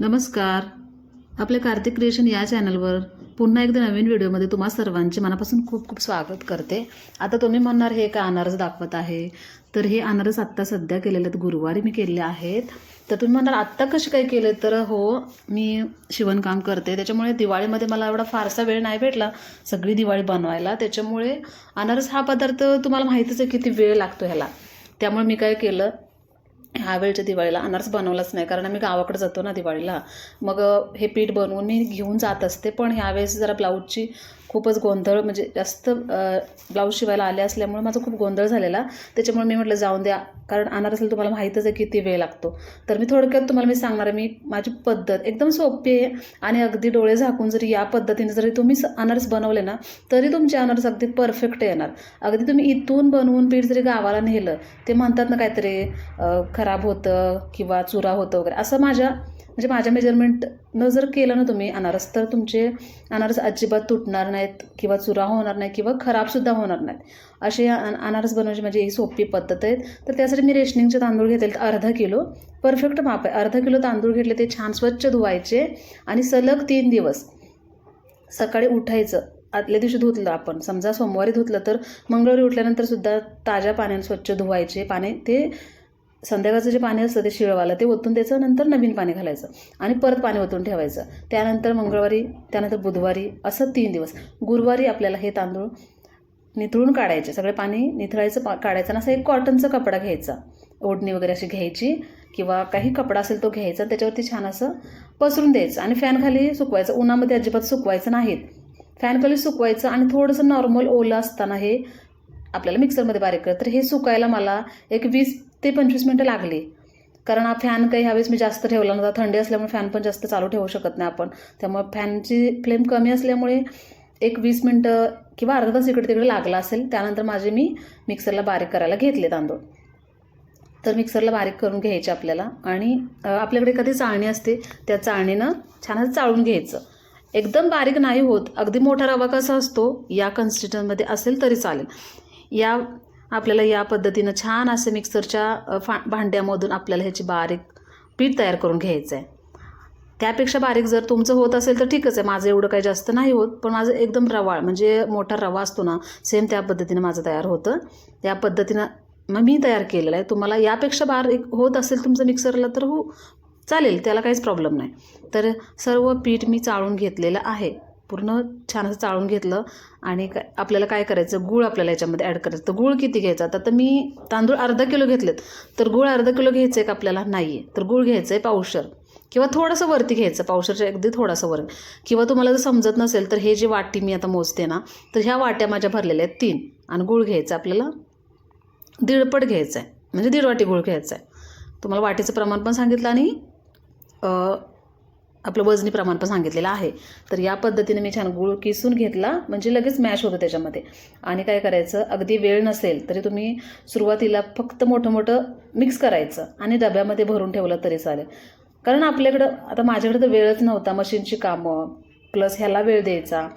नमस्कार. आपल्या कार्तिक क्रिएशन या चॅनलवर पुन्हा एकदा नवीन व्हिडिओमध्ये तुम्हा सर्वांचे मनापासून खूप खूप स्वागत करते. आता तुम्ही म्हणणार हे का अनारस दाखवत आहे. तर हे अनारस आत्ता सध्या केलेले आहेत गुरुवारी मी केले आहेत. तर तुम्ही म्हणणार आत्ता कसे काय केले? तर हो मी शिवणकाम करते. त्याच्यामुळे दिवाळीमध्ये मला एवढा फारसा वेळ नाही भेटला सगळी दिवाळी बनवायला. त्याच्यामुळे अनारस हा पदार्थ तुम्हाला माहितीच आहे किती वेळ लागतो ह्याला. त्यामुळे मी काय केलं ह्या वेळच्या दिवाळीला अनारस बनवलाच नाही कारण आम्ही गावाकडे जातो ना दिवाळीला. मग हे पीठ बनवून मी घेऊन जात असते पण ह्यावेळेस जरा ब्लाऊजची खूपच गोंधळ म्हणजे जास्त ब्लाऊज शिवायला आले असल्यामुळे माझा खूप गोंधळ झालेला. त्याच्यामुळे मी म्हटलं जाऊन द्या. कारण अनारसला तुम्हाला माहीतच आहे किती वेळ लागतो. तर मी थोडक्यात तुम्हाला मी सांगणार आहे मी माझी पद्धत एकदम सोपी आहे आणि अगदी डोळे झाकून जरी या पद्धतीने जरी तुम्ही अनारस बनवले ना तरी तुमचे अनारस अगदी परफेक्ट येणार. अगदी तुम्ही इथून बनवून पीठ जरी गावाला नेलं ते म्हणतात ना काहीतरी खराब होतं किंवा चुरा होतं वगैरे असं माझ्या म्हणजे माझ्या मेजरमेंटनं जर केलं ना तुम्ही अनारस तर तुमचे अनारस अजिबात तुटणार नाहीत किंवा चुरा होणार नाही किंवा खराबसुद्धा होणार नाहीत. असे अन- अनारस बनवायची माझी ही सोपी पद्धत आहे. तर त्यासाठी मी रेशनिंगचे तांदूळ घेतले अर्धा किलो. परफेक्ट माप आहे. अर्धा किलो तांदूळ घेतले ते छान स्वच्छ धुवायचे आणि सलग तीन दिवस सकाळी उठायचं. आदल्या दिवशी धुतलं आपण. समजा सोमवारी धुतलं तर मंगळवारी उठल्यानंतर सुद्धा ताज्या पाण्याने स्वच्छ धुवायचे. पाणी ते संध्याकाळचं जे पाणी असतं ते शिळवाला ते ओतून द्यायचं नंतर नवीन पाणी घालायचं आणि परत पाणी ओतून ठेवायचं. त्यानंतर मंगळवारी त्यानंतर बुधवारी असं तीन दिवस. गुरुवारी आपल्याला हे तांदूळ निथळून काढायचे. सगळे पाणी निथळायचं पा काढायचं आणि असं एक कॉटनचा कपडा घ्यायचा. ओढणी वगैरे अशी घ्यायची किंवा काही कपडा असेल तो घ्यायचा आणि त्याच्यावरती छान असं पसरून द्यायचं आणि फॅनखाली सुकवायचं. उन्हामध्ये अजिबात सुकवायचं नाहीत. फॅनखाली सुकवायचं आणि थोडंसं नॉर्मल ओलं असताना हे आपल्याला मिक्सरमध्ये बारीक करत तर हे सुकायला मला एक वीस ते पंचवीस मिनटं लागली. कारण हा फॅन काही ह्यावेळेस मी जास्त ठेवला नव्हता. थंडी असल्यामुळे फॅन पण जास्त चालू ठेवू शकत नाही आपण. त्यामुळे फॅनची फ्लेम कमी असल्यामुळे एक वीस मिनटं किंवा अर्धा तास इकडे तिकडे लागला असेल त्यानंतर माझे मी मिक्सरला बारीक करायला घेतले तांदूळ. तर मिक्सरला बारीक करून घ्यायचे आपल्याला. आणि आपल्याकडे एखादी चाळणी असते त्या चाळणीनं छान असं चाळून घ्यायचं. एकदम बारीक नाही होत. अगदी मोठा रवा कसा असतो या कन्सिस्टन्समध्ये असेल तरी चालेल. या आपल्याला या पद्धतीनं छान असं मिक्सरच्या फा भांड्यामधून आपल्याला ह्याची बारीक पीठ तयार करून घ्यायचं आहे त्यापेक्षा बारीक जर तुमचं होत असेल तर ठीकच आहे. माझं एवढं काही जास्त नाही होत पण माझं एकदम रवाळ म्हणजे मोठा रवा असतो ना सेम त्या पद्धतीनं माझं तयार होतं. त्या पद्धतीनं मग मी तयार केलेलं आहे. तुम्हाला यापेक्षा बारीक होत असेल तुमचं मिक्सरला तर हो चालेल त्याला काहीच प्रॉब्लेम नाही. तर सर्व पीठ मी चाळून घेतलेलं आहे. पूर्ण छान असं चाळून घेतलं आणि काय आपल्याला काय करायचं? गूळ आपल्याला याच्यामध्ये ॲड करायचं. तर गूळ किती घ्यायचा? आता तर मी तांदूळ अर्धा किलो घेतलेत. तर गूळ अर्धा किलो घ्यायचं आहे का आपल्याला? नाही आहे तर गूळ घ्यायचं आहे पावशर. किंवा थोडंसं वरती घ्यायचं पावशरच्या अगदी थोडासा वर. किंवा तुम्हाला जर समजत नसेल तर हे जे वाटी मी आता मोजते ना तर ह्या वाट्या माझ्या भरलेल्या आहेत तीन. आणि गूळ घ्यायचं आपल्याला दीडपट घ्यायचं आहे. म्हणजे दीड वाटी गूळ घ्यायचं आहे. तुम्हाला वाटीचं प्रमाण पण सांगितलं आणि आपलं वजनी प्रमाण पण सांगितलेलं आहे. तर या पद्धतीने मी छान गुळ किसून घेतला म्हणजे लगेच मॅश होतं त्याच्यामध्ये. आणि काय करायचं अगदी वेळ नसेल तरी तुम्ही सुरुवातीला फक्त मोठं मोठं मिक्स करायचं आणि डब्यामध्ये भरून ठेवलं तरी चालेल. कारण आपल्याकडं आता माझ्याकडे तर वेळच नव्हता मशीनची कामं प्लस ह्याला वेळ द्यायचा.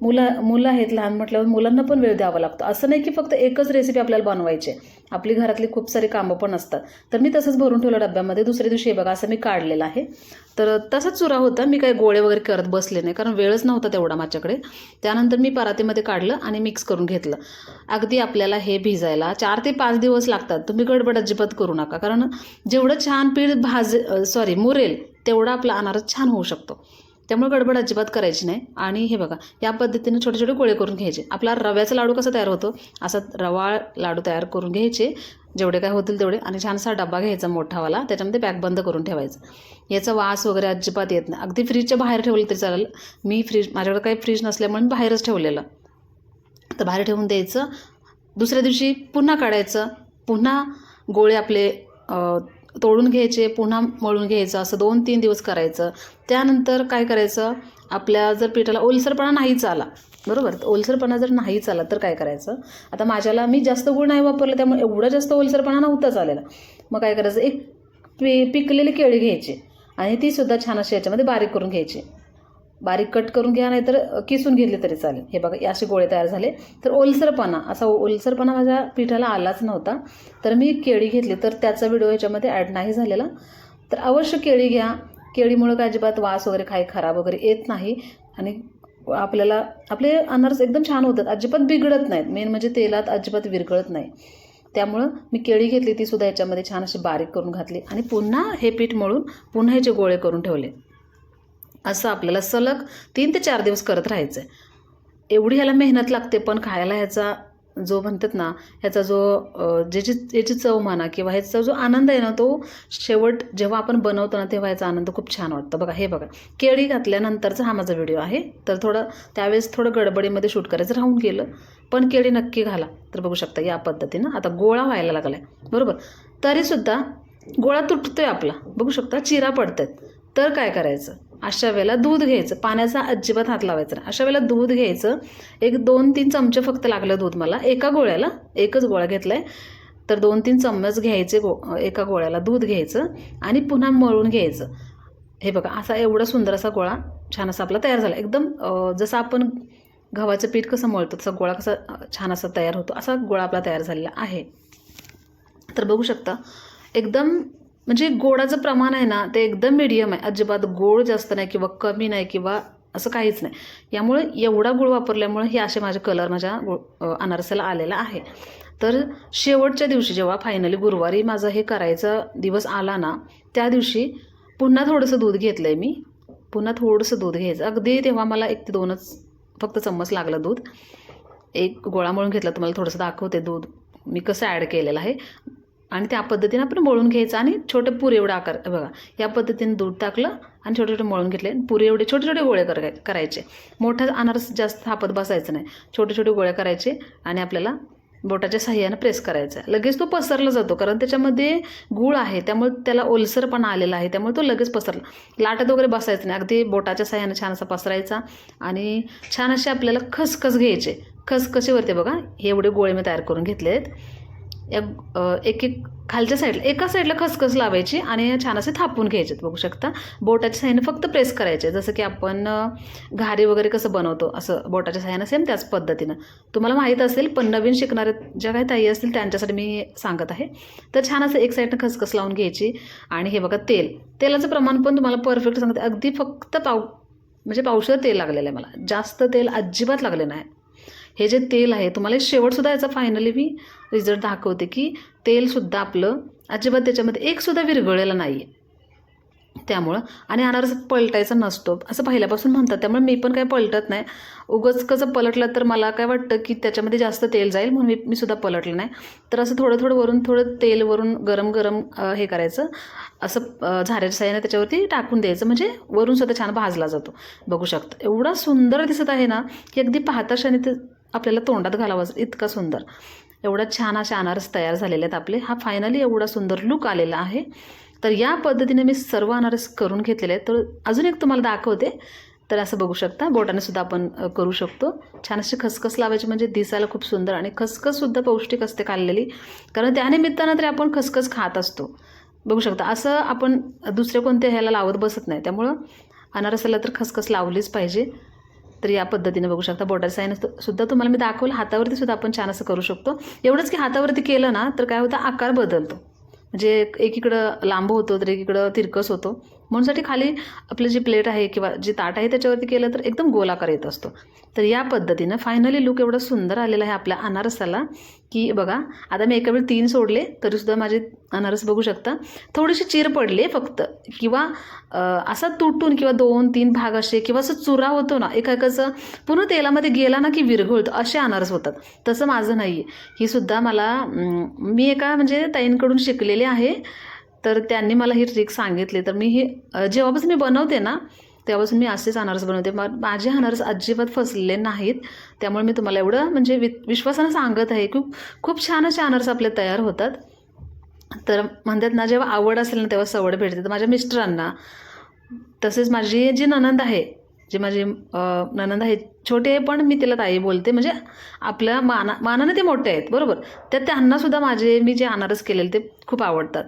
मुलं मुलं आहेत लहान म्हटल्यावर मुलांना पण वेळ द्यावा लागतो. असं नाही की फक्त एकच रेसिपी आपल्याला बनवायची आहे. आपली घरातली खूप सारी कामं पण असतात. तर मी तसंच भरून ठेवलं डब्यामध्ये. दुसऱ्या दिवशी हे बघा असं मी काढलेलं आहे. तर तसाच चुरा होता. मी काही गोळे वगैरे करत बसले नाही कारण वेळच नव्हता तेवढा माझ्याकडे. त्यानंतर मी परातीमध्ये काढलं आणि मिक्स करून घेतलं. अगदी आपल्याला हे भिजायला चार ते पाच दिवस लागतात. तुम्ही गडबड अजिबात करू नका. कारण जेवढं छान पीठ भाज सॉरी मुरेल तेवढा आपला अनारस छान होऊ शकतो. त्यामुळे गडबड अजिबात करायची नाही. आणि हे बघा या पद्धतीने छोटे छोटे गोळे करून घ्यायचे. आपला रव्याचा लाडू कसा तयार होतो? असा रवा लाडू तयार करून घ्यायचे. जेवढे काय होतील तेवढे. आणि छानसा डबा घ्यायचा मोठावाला. त्याच्यामध्ये पॅक बंद करून ठेवायचं. याचा वास वगैरे अजिबात येत नाही. अगदी फ्रीजच्या बाहेर ठेवलं तरी चालेल. मी फ्रीज माझ्याकडे काही फ्रीज नसल्यामुळे मी बाहेरच ठेवलेलं. तर बाहेर ठेवून द्यायचं. दुसऱ्या दिवशी पुन्हा काढायचं. पुन्हा गोळे आपले तोडून घ्यायचे पुन्हा मळून घ्यायचं असं दोन तीन दिवस करायचं. त्यानंतर काय करायचं? आपल्या जर पिठाला ओलसरपणा नाहीच आला बरोबर? तर ओलसरपणा जर नाहीच आला तर काय करायचं? आता माझ्याला मी जास्त गुळ नाही वापरलं त्यामुळे एवढा जास्त ओलसरपणा नव्हताच आलेला. मग काय करायचं? एक पि पिकलेली केळी घ्यायची आणि तीसुद्धा छान अशी याच्यामध्ये बारीक करून घ्यायची. बारीक कट करून घ्या नाहीतर किसून घेतले तरी चालेल. हे बघा असे गोळे तयार झाले. तर ओलसरपणा असा ओलसरपणा माझ्या पिठाला आलाच नव्हता. तर मी केळी घेतली तर त्याचा व्हिडिओ ह्याच्यामध्ये ॲड नाही झालेला. तर अवश्य केळी घ्या. केळीमुळं काय अजिबात वास वगैरे काही खराब वगैरे येत नाही. आणि आपल्याला आपले अनारस एकदम छान होतात अजिबात बिघडत नाहीत. मेन म्हणजे तेलात अजिबात विरघळत नाही. त्यामुळं मी केळी घेतली ती सुद्धा याच्यामध्ये छान अशी बारीक करून घातली. आणि पुन्हा हे पीठ मळून पुन्हा ह्याचे गोळे करून ठेवले. असं आपल्याला सलग तीन ते चार दिवस करत राहायचं आहे एवढी ह्याला मेहनत लागते पण खायला ह्याचा जो म्हणतात ना ह्याचा जो ज्याची याची चव म्हणा किंवा ह्याचा जो आनंद आहे ना तो शेवट जेव्हा आपण बनवतो ना तेव्हा याचा आनंद खूप छान वाटतो. बघा हे बघा. केळी घातल्यानंतरचा हा माझा व्हिडिओ आहे. तर थोडं त्यावेळेस थोडं गडबडीमध्ये शूट करायचं राहून गेलं पण केळी नक्की घाला. तर बघू शकता या पद्धतीनं. आता गोळा व्हायला लागला आहे बरोबर? तरीसुद्धा गोळा तुटतोय आपला. बघू शकता चिरा पडतात तर काय करायचं? अशा वेळेला दूध घ्यायचं. पाण्याचा अजिबात हात लावायचा अशा वेळेला दूध घ्यायचं. एक दोन तीन चमचे फक्त लागलं दूध मला. एका गोळ्याला एकच गोळा घेतला आहे तर दोन तीन चम्मच घ्यायचे गो एका गोळ्याला दूध घ्यायचं आणि पुन्हा मळून घ्यायचं. हे बघा असा एवढा सुंदर असा गोळा छान असा आपला तयार झाला. एकदम जसं आपण गव्हाचं पीठ कसं मळतो तसा गोळा कसा छान असा तयार होतो. असा गोळा आपला तयार झालेला आहे. तर बघू शकता एकदम म्हणजे गोडाचं प्रमाण आहे ना ते एकदम मिडियम आहे. अजिबात गोड जास्त नाही किंवा कमी नाही किंवा असं काहीच नाही. यामुळे एवढा गुळ वापरल्यामुळे हे असे माझे कलर माझ्या गुळ अनारसाला आलेला आहे. तर शेवटच्या दिवशी जेव्हा फायनली गुरुवारी माझा हे करायचा दिवस आला ना त्या दिवशी पुन्हा थोडंसं दूध घेतलं आहे मी. पुन्हा थोडंसं दूध घ्यायचं. अगदी तेव्हा मला एक ते दोनच फक्त चम्मच लागलं दूध. एक गोळा मळून घेतला तुम्हाला थोडंसं दाखवते दूध मी कसं ॲड केलेलं आहे. आणि त्या पद्धतीने आपण मळून घ्यायचं आणि छोटे पुरे एवढा आकार बघा या पद्धतीने दूध टाकलं आणि छोटे छोटे मळून घेतले. आणि पुरे एवढे छोटे छोटे गोळे कराय करायचे. मोठा अनारस जास्त हापत बसायचं नाही. छोटे छोटे गोळे करायचे आणि आपल्याला बोटाच्या साह्यानं प्रेस करायचा. आहे लगेच तो पसरला जातो कारण त्याच्यामध्ये गूळ आहे त्यामुळे त्याला ओलसरपणा आलेला आहे त्यामुळे तो लगेच पसरला. लाटत वगैरे बसायचं नाही. अगदी बोटाच्या साह्यानं छान असा पसरायचा आणि छान असे आपल्याला खसखस घ्यायचे. खसखशीवरती बघा हे एवढे गोळे मी तयार करून घेतले आहेत या एक एक खालच्या साईडला एका साईडला खसखस लावायची आणि छान असे थापून घ्यायचे बघू शकता. बोटाच्या साह्याने फक्त प्रेस करायचे जसं की आपण घारी वगैरे कसं बनवतो असं बोटाच्या साह्याने सेम त्याच पद्धतीनं. तुम्हाला माहीत असेल पण नवीन शिकणारे ज्या काही ताई असतील त्यांच्यासाठी मी सांगत आहे. तर छान असं एक साईडनं खसखस लावून घ्यायची आणि हे बघा तेल. तेलाचं प्रमाण पण तुम्हाला परफेक्ट सांगते. अगदी फक्त पाव म्हणजे पावशर तेल लागलेलं आहे मला. जास्त तेल अजिबात लागले नाही. हे जे तेल आहे तुम्हाला शेवटसुद्धा याचा फायनली मी रिझल्ट दाखवते की तेलसुद्धा आपलं अजिबात त्याच्यामध्ये एकसुद्धा विरघळलेलं नाही आहे त्यामुळं आणि अनारस पलटायचा नसतो असं पहिल्यापासून म्हणतात. त्यामुळे मी पण काय पलटत नाही. उगच कसं पलटलं तर मला काय वाटतं की त्याच्यामध्ये जास्त तेल जाईल म्हणून मी मी सुद्धा पलटलं नाही. तर असं थोडं थोडं वरून थोडं तेल वरून गरम गरम हे करायचं. असं झाऱ्याच्या साह्याने त्याच्यावरती टाकून द्यायचं. म्हणजे वरून सुद्धा छान भाजला जातो. बघू शकता. एवढा सुंदर दिसत आहे ना की अगदी पाहता क्षणी ते आपल्याला तोंडात घालावं इतका सुंदर. एवढा छान असे अनारस तयार झालेले आहेत आपले. हा फायनली एवढा सुंदर लुक आलेला आहे. तर या पद्धतीने मी सर्व अनारस करून घेतलेले आहेत. तर अजून एक तुम्हाला दाखवते. तर असं बघू शकता बोटाने सुद्धा आपण करू शकतो. छान अशी खसखस लावायची म्हणजे दिसायला खूप सुंदर आणि खसखससुद्धा पौष्टिक असते खाल्लेली. कारण त्यानिमित्तानं तरी आपण खसखस खात असतो. बघू शकता असं आपण दुसऱ्या कोणत्या ह्याला लावत बसत नाही. त्यामुळं अनारसाला तर खसखस लावलीच पाहिजे. तर या पद्धतीने बघू शकता. बॉर्डर साईन सुद्धा तुम्हाला मी दाखवलं. हातावरती सुद्धा आपण छान असं करू शकतो. एवढंच की हातावरती केलं ना तर काय होतं? आकार बदलतो. म्हणजे एकीकडं लांब होतो तर एकीकडं तिरकस होतो. म्हणूनसाठी खाली आपलं जी प्लेट आहे किंवा जी ताट आहे त्याच्यावरती केलं तर एकदम गोलाकार येत असतो. तर या पद्धतीनं फायनली लुक एवढा सुंदर आलेला आहे आपल्या अनारसाला की बघा आता मी एका वेळी तीन सोडले तरीसुद्धा माझे अनारस बघू शकता. थोडीशी चिर पडले फक्त किंवा असा तुटून किंवा दोन तीन भाग असे किंवा असं चुरा होतो ना एका एकाचं पूर्ण तेलामध्ये गेला ना की विरघळतो असे अनारस होतात. तसं माझं नाही आहे ही सुद्धा मला मी एका म्हणजे ताईंकडून शिकलेले आहे. तर त्यांनी मला ही ट्रिक सांगितली. तर मी ही जेव्हापासून मी बनवते ना तेव्हापासून मी असेच अनारस बनवते. माझे अनारस अजिबात फसलेले नाहीत. त्यामुळे मी तुम्हाला एवढं म्हणजे वि विश्वासानं सांगत आहे खूप खूप छान असे अनारस आपले तयार होतात. तर म्हणतात ना जेव्हा आवड असेल ना तेव्हा सवड भेटते. तर माझ्या मिस्टरांना तसेच माझी जी ननंद आहे जी माझी ननंद आहे छोटी आहे पण मी तिला ताई बोलते. म्हणजे आपल्या माना मानाने ते मोठे आहेत बरोबर. तर त्यांनासुद्धा माझे मी जे अनारस केलेले ते खूप आवडतात.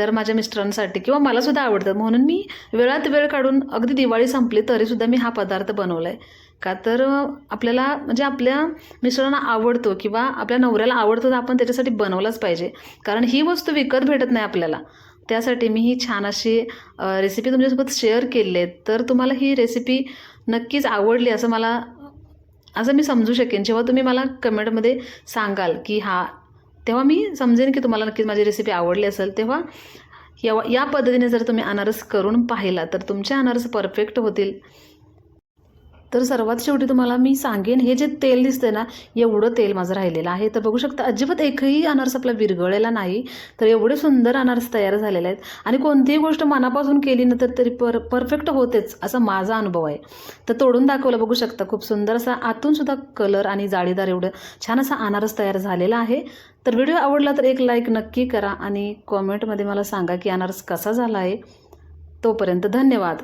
तर माझ्या मिस्टरांसाठी किंवा मला सुद्धा आवडतात म्हणून मी वेळात वेळ काढून अगदी दिवाळी संपली तरीसुद्धा मी हा पदार्थ बनवला आहे का तर आपल्याला म्हणजे आपल्या मिस्टरांना आवडतो किंवा आपल्या नवऱ्याला आवडतो तर आपण त्याच्यासाठी बनवलाच पाहिजे. कारण ही वस्तू विकत भेटत नाही आपल्याला. त्यासाठी मी ही छान अशी रेसिपी तुमच्यासोबत शेअर केली आहे तर तुम्हाला ही रेसिपी नक्कीच आवडली असं मला असं मी समजू शकेन. जेव्हा तुम्ही मला कमेंटमध्ये सांगाल की हा तेव्हा मी समजेन की तुम्हाला नक्कीच माझी रेसिपी आवडली असेल तेव्हा या या पद्धतीने जर तुम्ही अनारस करून पाहिला तर तुमचे अनारस परफेक्ट होतील. तर सर्वात शेवटी तुम्हाला मी सांगेन हे जे तेल दिसतंय ना एवढं तेल माझं राहिलेलं आहे. तर बघू शकता अजिबात एकही अनारस आपला विरघळलेला नाही तर एवढे सुंदर अनारस तयार झालेले आहेत. आणि कोणतीही गोष्ट मनापासून केली ना तर तरी पर परफेक्ट होतेच असा माझा अनुभव आहे. तर तोडून दाखवलं बघू शकता खूप सुंदर असा आतूनसुद्धा कलर आणि जाळीदार एवढं छान असा अनारस तयार झालेला आहे. तर व्हिडिओ आवडला तर एक लाईक नक्की करा आणि कॉमेंटमध्ये मला सांगा की अनारस कसा झाला आहे तोपर्यंत धन्यवाद.